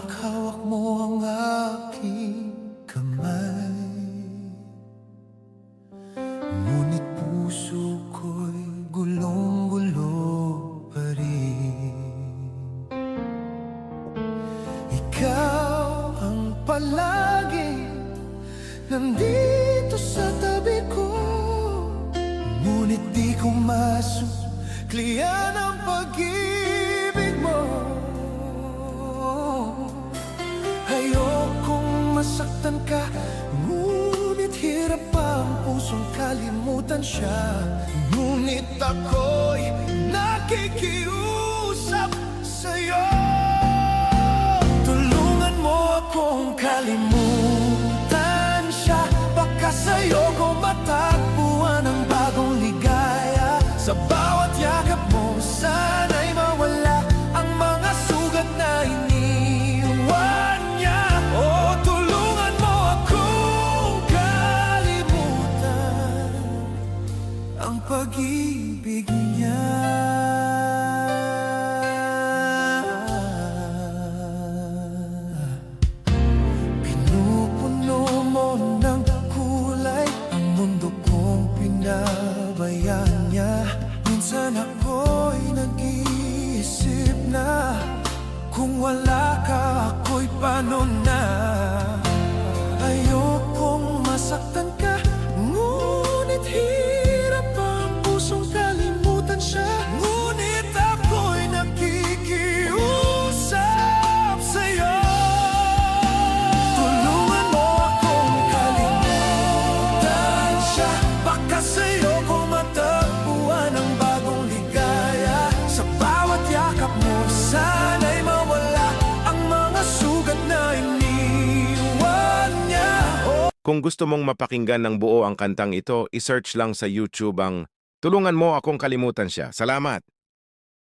Hawak-hawak mo ang aking kamay. Ngunit puso ko'y gulong-gulo pa rin. Ikaw ang palagi nandito sa tabi ko. Ngunit di ko masuklian ang pag-ibig masaktan ka Ngunit hirap pa ang pusong kalimutan siya. Ngunit ako'y nakikiusap sa'yo. Tulungan mo akong kalimutan siya. Baka sa'yo ko matakbuhan ang bagong ligaya. Sa bawat Ang pag-ibig niya. Pinupuno mo ng kulay Ang mundo kong pinabayaan niya. Minsan ako'y nag-iisip na Kung wala ka ako'y paano Kung gusto mong mapakinggan ng buo ang kantang ito, isearch lang sa YouTube ang Tulungan mo akong kalimutan siya. Salamat!